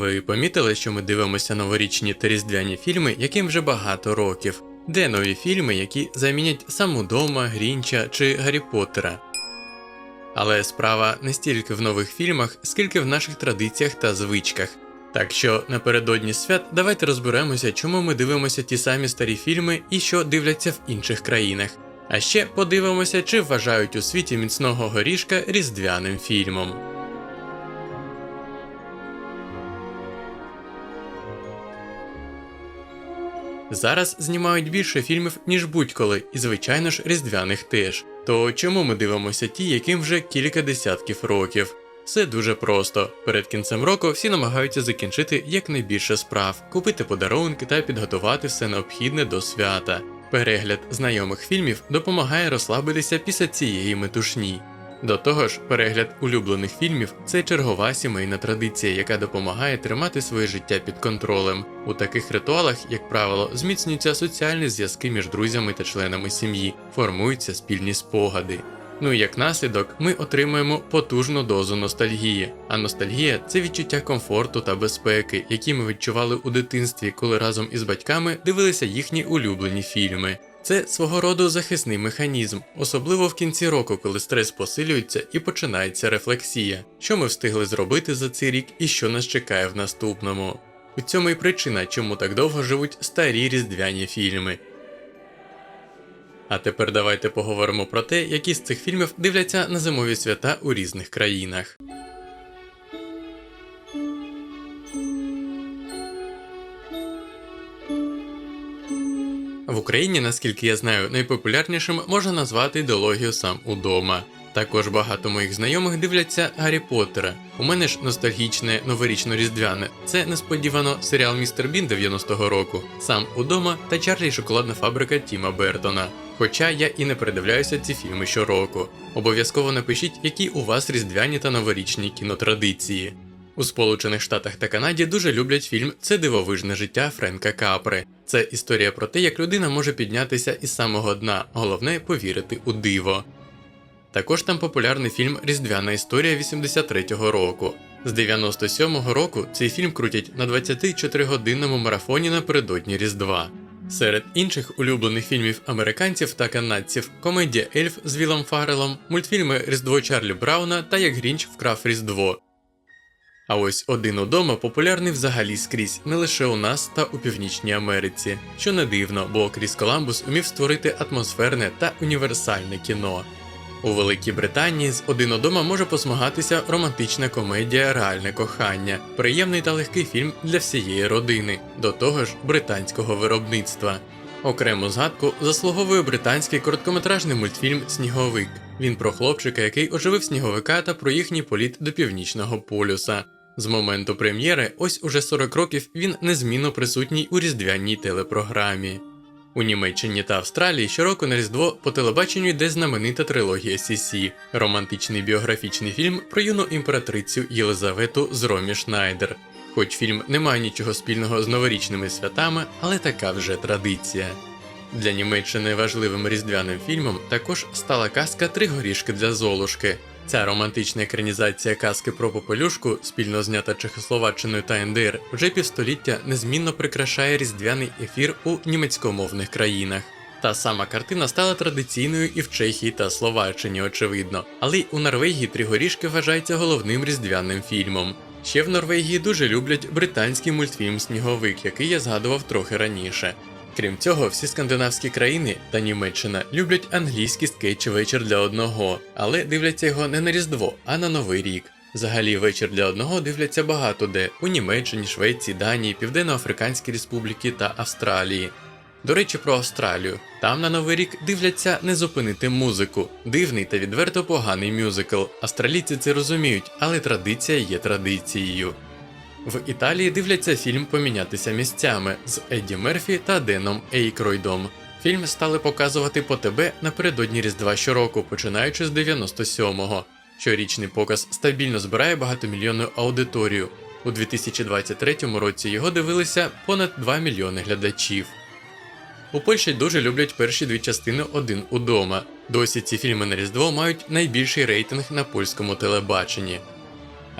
Ви помітили, що ми дивимося новорічні та різдвяні фільми, яким вже багато років, де нові фільми, які замінять саму дома, Грінча чи Гаррі Поттера. Але справа не стільки в нових фільмах, скільки в наших традиціях та звичках. Так що напередодні свят давайте розберемося, чому ми дивимося ті самі старі фільми і що дивляться в інших країнах. А ще подивимося, чи вважають у світі міцного горішка різдвяним фільмом. Зараз знімають більше фільмів, ніж будь-коли, і звичайно ж різдвяних теж. То чому ми дивимося ті, яким вже кілька десятків років? Все дуже просто. Перед кінцем року всі намагаються закінчити якнайбільше справ, купити подарунки та підготувати все необхідне до свята. Перегляд знайомих фільмів допомагає розслабитися після цієї метушні. До того ж, перегляд улюблених фільмів це чергова сімейна традиція, яка допомагає тримати своє життя під контролем. У таких ритуалах, як правило, зміцнюються соціальні зв'язки між друзями та членами сім'ї, формуються спільні спогади. Ну і як наслідок, ми отримуємо потужну дозу ностальгії. А ностальгія це відчуття комфорту та безпеки, які ми відчували у дитинстві, коли разом із батьками дивилися їхні улюблені фільми. Це свого роду захисний механізм, особливо в кінці року, коли стрес посилюється і починається рефлексія, що ми встигли зробити за цей рік і що нас чекає в наступному. У цьому і причина, чому так довго живуть старі різдвяні фільми. А тепер давайте поговоримо про те, які з цих фільмів дивляться на зимові свята у різних країнах. В Україні, наскільки я знаю, найпопулярнішим можна назвати ідеологію сам удома. Також багато моїх знайомих дивляться Гаррі Поттера. У мене ж ностальгічне новорічно-різдвяне. Це несподівано серіал Містер Бін 90-го року, сам удома та Чарлі і шоколадна фабрика Тіма Бертона. Хоча я і не передивляюся ці фільми щороку. Обов'язково напишіть, які у вас різдвяні та новорічні кінотрадиції. У Сполучених Штатах та Канаді дуже люблять фільм Це дивовижне життя Френка Капри. Це історія про те, як людина може піднятися із самого дна, головне повірити у диво. Також там популярний фільм Різдвяна історія 83-го року. З 97-го року цей фільм крутять на 24-годинному марафоні напередодні Різдва. Серед інших улюблених фільмів американців та канадців комедія Ельф з Вілом Фаррелом, мультфільми Різдво Чарлі Брауна та Як Грінч вкрав Різдво. А ось один удома популярний взагалі скрізь, не лише у нас та у Північній Америці, що не дивно, бо Кріс Коламбус умів створити атмосферне та універсальне кіно. У Великій Британії з один удома може посмагатися романтична комедія Реальне кохання, приємний та легкий фільм для всієї родини, до того ж британського виробництва. Окрему згадку заслуговує британський короткометражний мультфільм Сніговик. Він про хлопчика, який оживив сніговика та про їхній політ до північного полюса. З моменту прем'єри, ось уже 40 років він незмінно присутній у різдвяній телепрограмі. У Німеччині та Австралії щороку на Різдво по телебаченню йде знаменита трилогія Сісі, романтичний біографічний фільм про юну імператрицю Єлизавету з Ромі Шнайдер. Хоч фільм не має нічого спільного з новорічними святами, але така вже традиція. Для Німеччини важливим різдвяним фільмом також стала казка Три горішки для Золушки. Ця романтична екранізація казки про попелюшку, спільно знята Чехословаччиною та НДР, вже півстоліття незмінно прикрашає різдвяний ефір у німецькомовних країнах. Та сама картина стала традиційною і в Чехії та Словаччині, очевидно, але й у Норвегії три горішки вважається головним різдвяним фільмом. Ще в Норвегії дуже люблять британський мультфільм Сніговик, який я згадував трохи раніше. Крім цього, всі скандинавські країни та Німеччина люблять англійський скетч вечір для одного, але дивляться його не на Різдво, а на Новий рік. Взагалі, вечір для одного дивляться багато де у Німеччині, Швеції, Данії, Південно-Африканській Республіки та Австралії. До речі, про Австралію. Там на Новий рік дивляться не зупинити музику, дивний та відверто поганий мюзикл. Австралійці це розуміють, але традиція є традицією. В Італії дивляться фільм Помінятися місцями з Едді Мерфі та Деном Ейкройдом. Фільм стали показувати по ТБ напередодні Різдва щороку, починаючи з 97-го. Щорічний показ стабільно збирає багатомільйонну аудиторію. У 2023 році його дивилися понад 2 мільйони глядачів. У Польщі дуже люблять перші дві частини один удома. Досі ці фільми на Різдво мають найбільший рейтинг на польському телебаченні.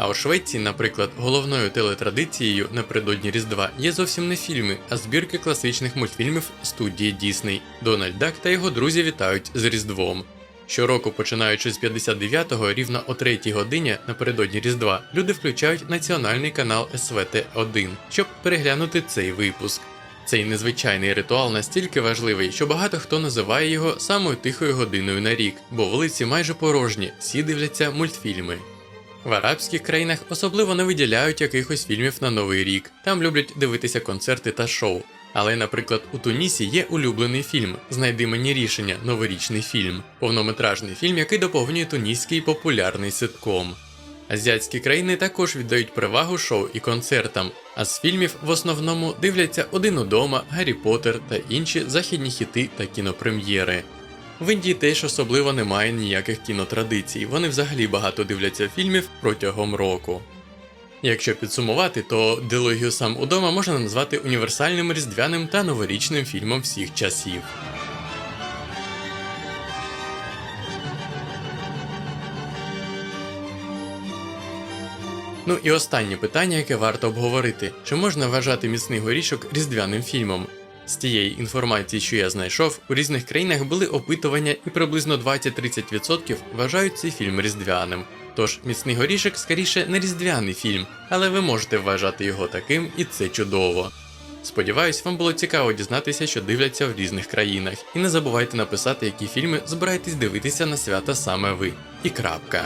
А у Швеції, наприклад, головною телетрадицією напередодні Різдва є зовсім не фільми, а збірки класичних мультфільмів студії Дісней. Дональд Дак та його друзі вітають з Різдвом. Щороку, починаючи з 59-го, рівно о 3-й годині напередодні Різдва, люди включають національний канал СВТ 1 щоб переглянути цей випуск. Цей незвичайний ритуал настільки важливий, що багато хто називає його самою тихою годиною на рік, бо вулиці майже порожні, всі дивляться мультфільми. В арабських країнах особливо не виділяють якихось фільмів на новий рік. Там люблять дивитися концерти та шоу. Але, наприклад, у Тунісі є улюблений фільм Знайди мені рішення, новорічний фільм, повнометражний фільм, який доповнює туніський популярний ситком. Азіатські країни також віддають перевагу шоу і концертам, а з фільмів в основному дивляться один удома, Гаррі Поттер та інші західні хіти та кінопрем'єри. В Індії теж особливо немає ніяких кінотрадицій, вони взагалі багато дивляться фільмів протягом року. Якщо підсумувати, то дилогію сам удома можна назвати універсальним різдвяним та новорічним фільмом всіх часів. Ну і останнє питання, яке варто обговорити: чи можна вважати міцний горішок різдвяним фільмом? З тієї інформації, що я знайшов, у різних країнах були опитування, і приблизно 20-30% вважають цей фільм різдвяним. Тож міцний горішок скоріше не різдвяний фільм, але ви можете вважати його таким, і це чудово. Сподіваюсь, вам було цікаво дізнатися, що дивляться в різних країнах, і не забувайте написати, які фільми збираєтесь дивитися на свята саме ви. І крапка.